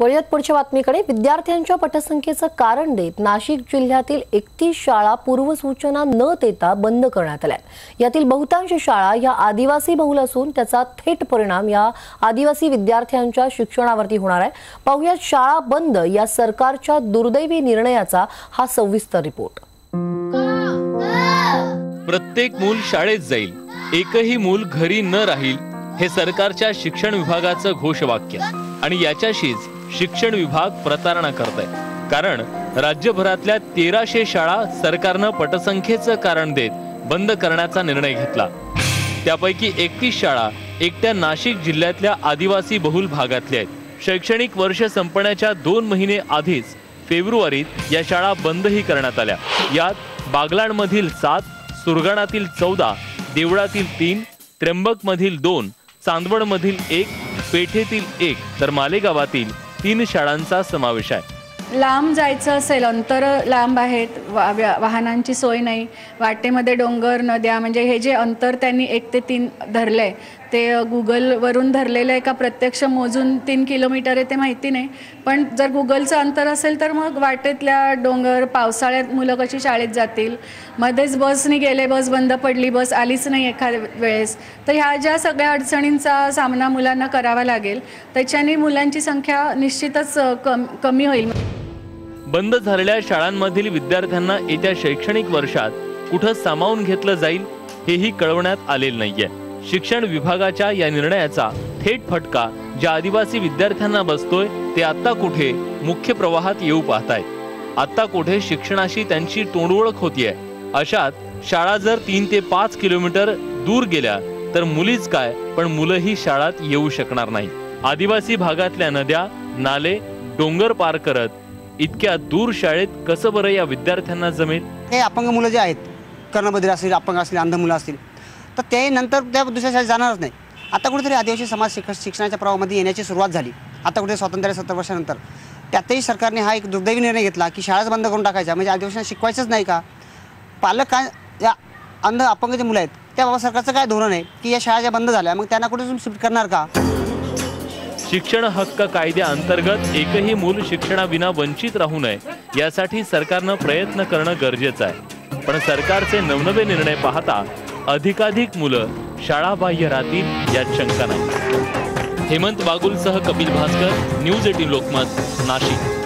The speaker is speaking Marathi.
वळूयात पुढच्या बातमीकडे. विद्यार्थ्यांच्या पटसंख्येचं कारण देत नाशिक जिल्ह्यातील एकतीस शाळा पूर्वसूचना न देता बंद करण्यात आल्या यातील बहुतांश शाळा या आदिवासी बहुल असून त्याचा थेट परिणाम या आदिवासी विद्यार्थ्यांच्या शिक्षणावरती होणार आहे. पाहुयात शाळा बंद या सरकारच्या दुर्दैवी निर्णयाचा हा सविस्तर रिपोर्ट. प्रत्येक मूल शाळेत जाईल. एकही मूल घरी न राहील हे सरकारच्या शिक्षण विभागाचं घोषवाक्य. आणि याच्याशीच शिक्षण विभाग प्रतारणा करत आहे कारण राज्यभरातल्या तेराशे शाळा सरकारनं पटसंख्येचं कारण देत बंद करण्याचा निर्णय घेतला. त्यापैकी एकतीस शाळा एकट्या नाशिक जिल्ह्यातल्या आदिवासी बहुल भागातल्या आहेत. शैक्षणिक वर्ष संपण्याच्या दोन महिने आधीच फेब्रुवारीत या शाळा बंदही करण्यात आल्या. यात बागलाणमधील सात सुरगाणातील चौदा देवळातील तीन त्र्यंबकमधील दोन चांदवडमधील एक पेठेतील एक तर मालेगावातील तीन शाळांचा समावेश आहे. लांब जायचं असेल अंतर लांब आहेत वा व्या- वाहनांची सोय नाही वाटेमध्ये डोंगर नद्या म्हणजे हे जे अंतर त्यांनी एक ते तीन धरलं आहे ते गुगलवरून धरलेलं आहे का प्रत्यक्ष मोजून तीन किलोमीटर आहे ते माहिती नाही. पण जर गुगलचं अंतर असेल तर मग वाटेतल्या डोंगर पावसाळ्यात मुलं कशी शाळेत जातील? मध्येच बसनी गेले बस बंद पडली बस आलीच नाही एखाद्या वेळेस. तर ह्या ज्या सगळ्या अडचणींचा सामना मुलांना करावा लागेल त्याच्याने मुलांची संख्या निश्चितच कम कमी होईल. बंद झालेल्या शाळांमधील विद्यार्थ्यांना येत्या शैक्षणिक वर्षात कुठं सामावून घेतलं जाईल हेही कळवण्यात आलेलं नाहीये. शिक्षण विभागाच्या या निर्णयाचा थेट फटका ज्या आदिवासी विद्यार्थ्यांना बसतोय ते आता कुठे मुख्य प्रवाहात येऊ पाहतायत. आता कुठे शिक्षणाशी त्यांची तोंडओळख होतीये. अशात शाळा जर तीन ते पाच किलोमीटर दूर गेल्या तर मुलीच काय पण मुलंही शाळात येऊ शकणार नाही आदिवासी भागातल्या नद्या नाले डोंगर पार करत इतक्या दूर शाळेत कसं बरं या विद्यार्थ्यांना जमेल? हे अपंग मुलं जे आहेत कर्णबधिर असतील अपंग असतील अंध मुलं असतील तर ते नंतर त्या दुसऱ्या शाळेत जाणारच नाही. आता कुठेतरी आदिवासी समाज शिक शिक्षणाच्या प्रवाहामध्ये येण्याची सुरुवात झाली. आता कुठे स्वातंत्र्य सत्तर वर्षानंतर. त्यातही सरकारने हा एक दुर्दैवी निर्णय घेतला की शाळाच बंद करून टाकायच्या म्हणजे आदिवासींना शिकवायचंच नाही का? पालक काय या अंध अपंग जे मुलं आहेत. त्या बाबा सरकारचं काय धोरण आहे की या शाळा ज्या बंद झाल्या मग त्यांना कुठे तुम्ही शिफ्ट करणार का? शिक्षण हक्क कायद्याअंतर्गत एकही मूल शिक्षणाविना वंचित राहू नये यासाठी सरकारनं प्रयत्न करणं गरजेचं आहे. पण सरकारचे नवनवे निर्णय पाहता अधिकाधिक मुलं शाळाबाह्य राहतील यात शंका नाही. हेमंत बागुलसह कपिल भास्कर न्यूज एटीन लोकमत नाशिक.